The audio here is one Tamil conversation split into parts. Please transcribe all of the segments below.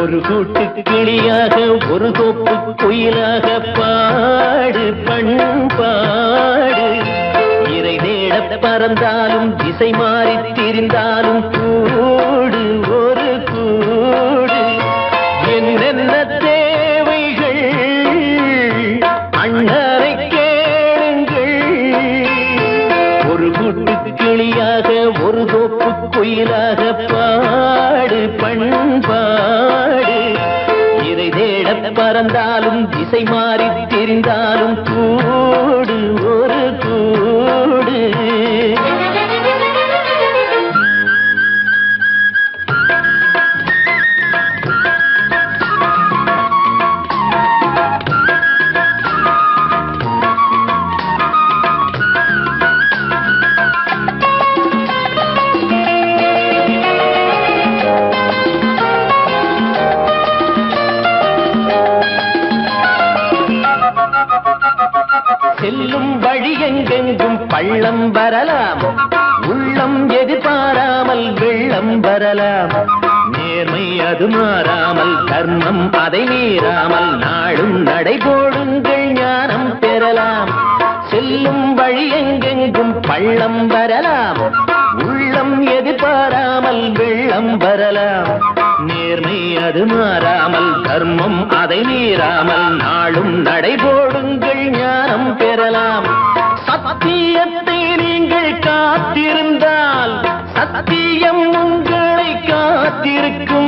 ஒரு கூட்டு கிளியாக ஒரு தோப்பு குயிலாக பாடு பண்பாடு இறை தேட பறந்தாலும் திசை மாறி திரிந்தாலும் கூடு. தேட திசை மாறி தெரிந்தாலும் நேர்மை அது மாறாமல் தர்மம் அதை மீறாமல் நாளும் நடைபோடுங்கள் ஞானம் பெறலாம். செல்லும் வழி எங்கெங்கும் பள்ளம் வரலாம். உள்ளம் எதிர்பாராமல் வெள்ளம் வரலாம். நேர்மை அது மாறாமல் தர்மம் அதை மீறாமல் நாளும் நடைபோடுங்கள் ஞானம் பெறலாம். சத்தியத்தை நீங்கள் காத்திருந்தால் சத்தியம் உங்களை காத்திருக்கும்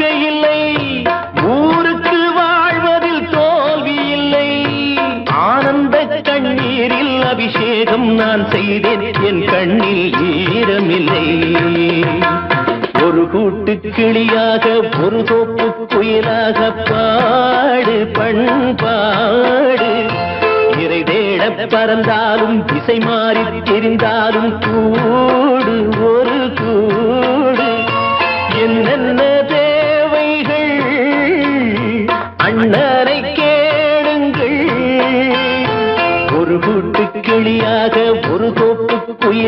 துரோகம் நான் செய்தேன். என் கண்ணில் ஈரமில்லை. ஒரு கூட்டு கிளியாக ஒரு தோப்பு குயிலாக பாடு பண்பாடு. இறை தேட பறந்தாலும் திசை மாறி தெரிந்தாலும் கூடு ஒரு கூடு. என்னென்ன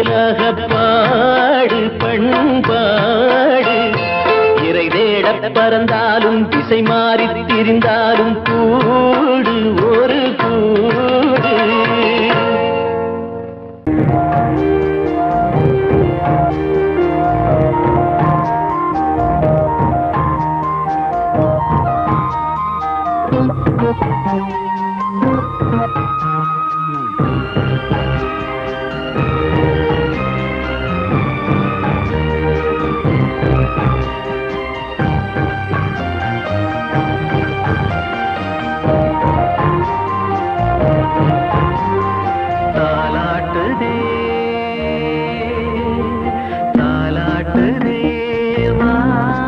தோப்பு பாடு பண்பாடு. இறை தேட பறந்தாலும் திசை மாறி திரிந்தாலும் பூ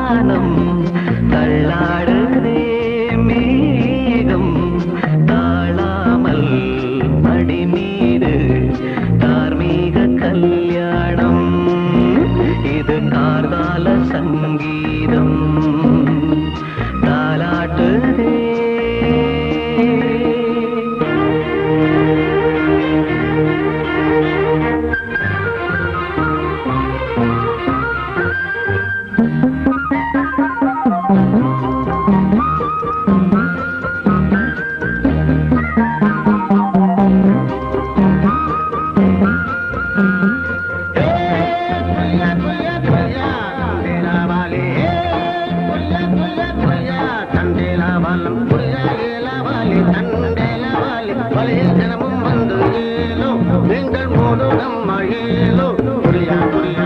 வானம் தள்ளாட நீங்கள் முருகம் மகிழோ புரியா புரியா.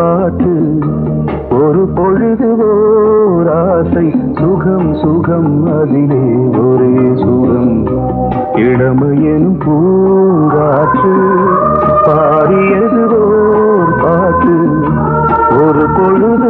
பாட்டு ஒரு பொழுது ஓராசை சுகம் சுகம் அதிலே ஒரே சுகம். இளமையனும் பூங்காற்று பாடியது ஓர் பாட்டு ஒரு பொழுது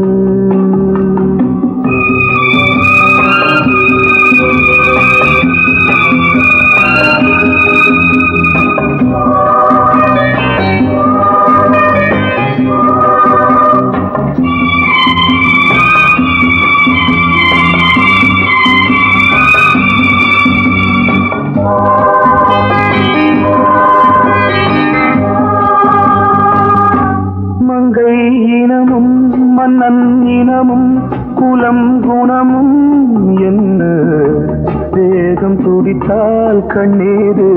கண்ணீரு.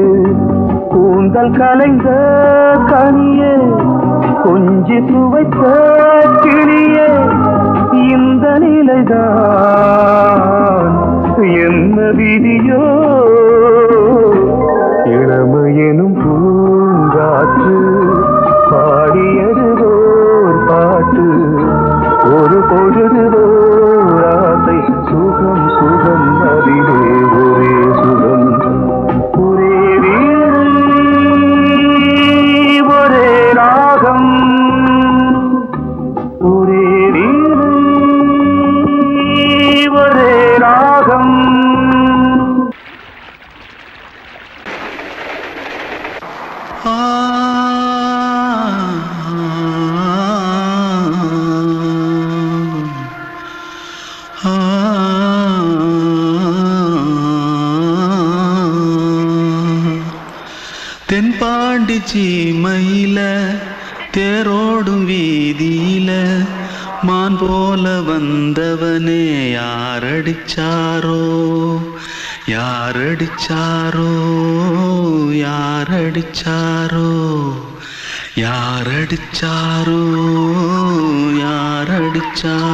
கூந்தல் கலைந்த கனியே கொஞ்சி துவைத்த கிளியே இந்த நிலைதான் என்ன விதியோ? இளமையெனும் பூங்காற்று பாடியது பாட்டு. ஒரு பொழுது சீமையில தேரோடும் வீதியில மான் போல வந்தவனே யாரடிச்சாரோ? யாரடிச்சாரோ? யாரடிச்சாரோ? யாரடிச்சாரோ? யாரடிச்சாரோ?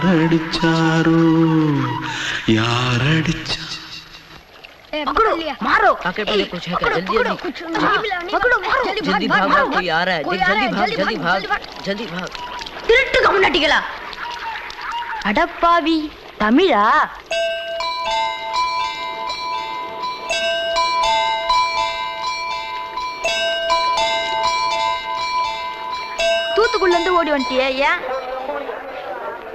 யாரடிச்சாரோ யாரடிச்சா पकड़ो मारो आके पहले कुछ है क्या जल्दी पकड़ो जल्दी कुछ हाँ, पकड़ो मारो जल्दी भाग भाग कोई आ रहा है कोई जल्दी आ रहा है, जल्दी भाग जल्दी जल्दी भाग जल्दी भाग திருட்டு கம்முனாட்டிகளா அடப்பாவி தமிழா தூத்துக்குள்ள இருந்து ஓடி வந்துட்டியா ஏன்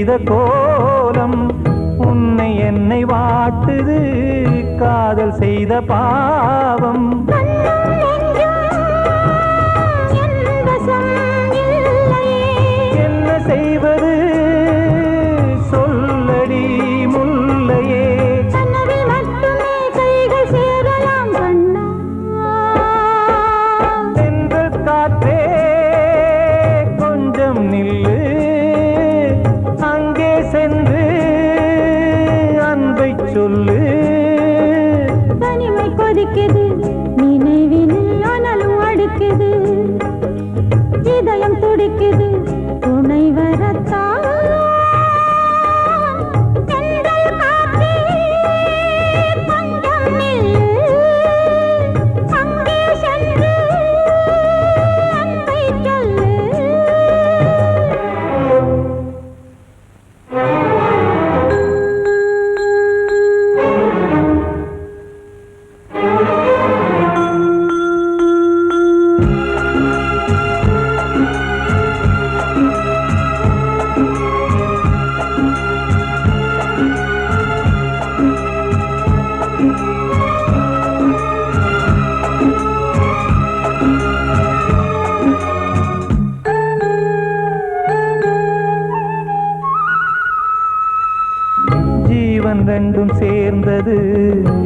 செய்த கோலம் உன்னை என்னை வாட்டுது. காதல் செய்த பாவம். என்ன செய்வது? துடிக்குது.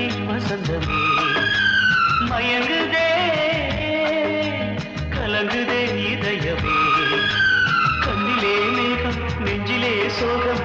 கன்னி வசந்தமே மயங்குதே கலங்குதே இதயமே. கண்ணிலே மேகம் நெஞ்சிலே சோகம்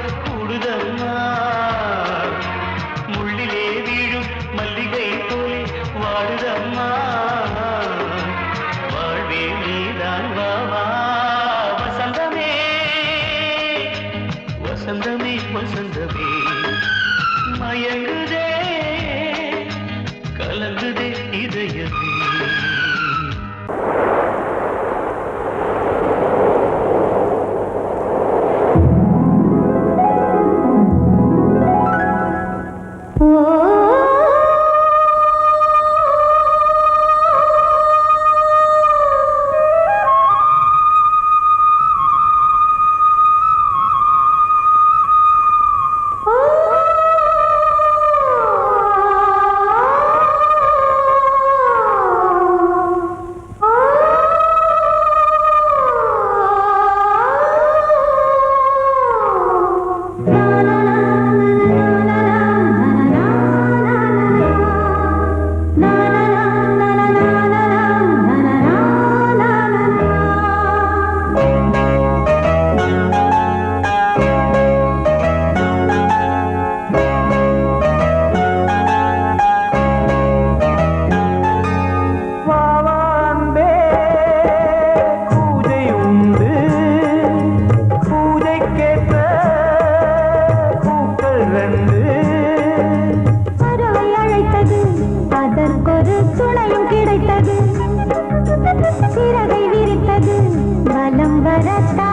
பம்பரத்தா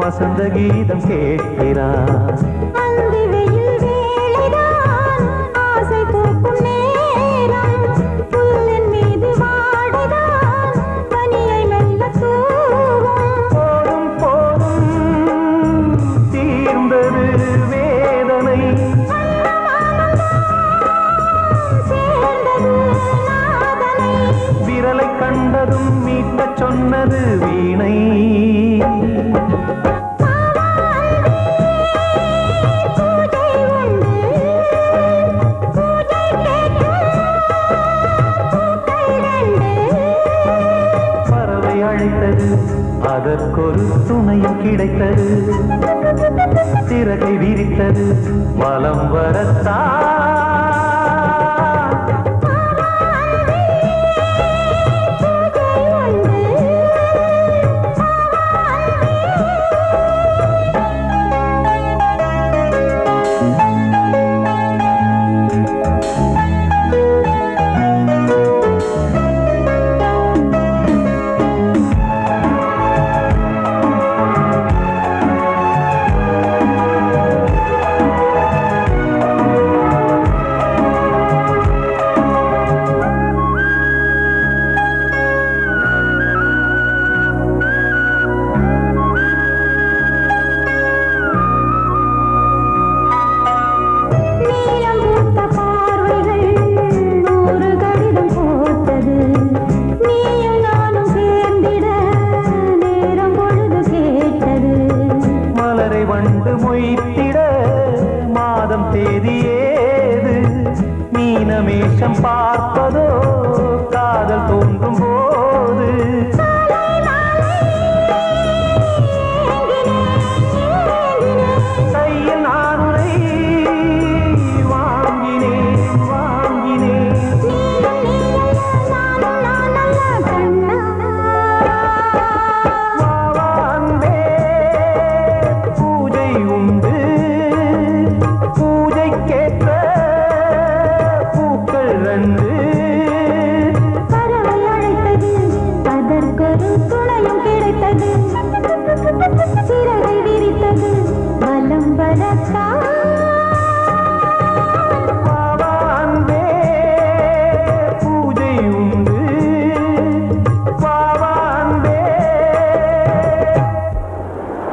வசந்த கீதம் கேட்கிறான் கிடைத்தது. சிறகை விரித்தது. வலம் வரத்தான்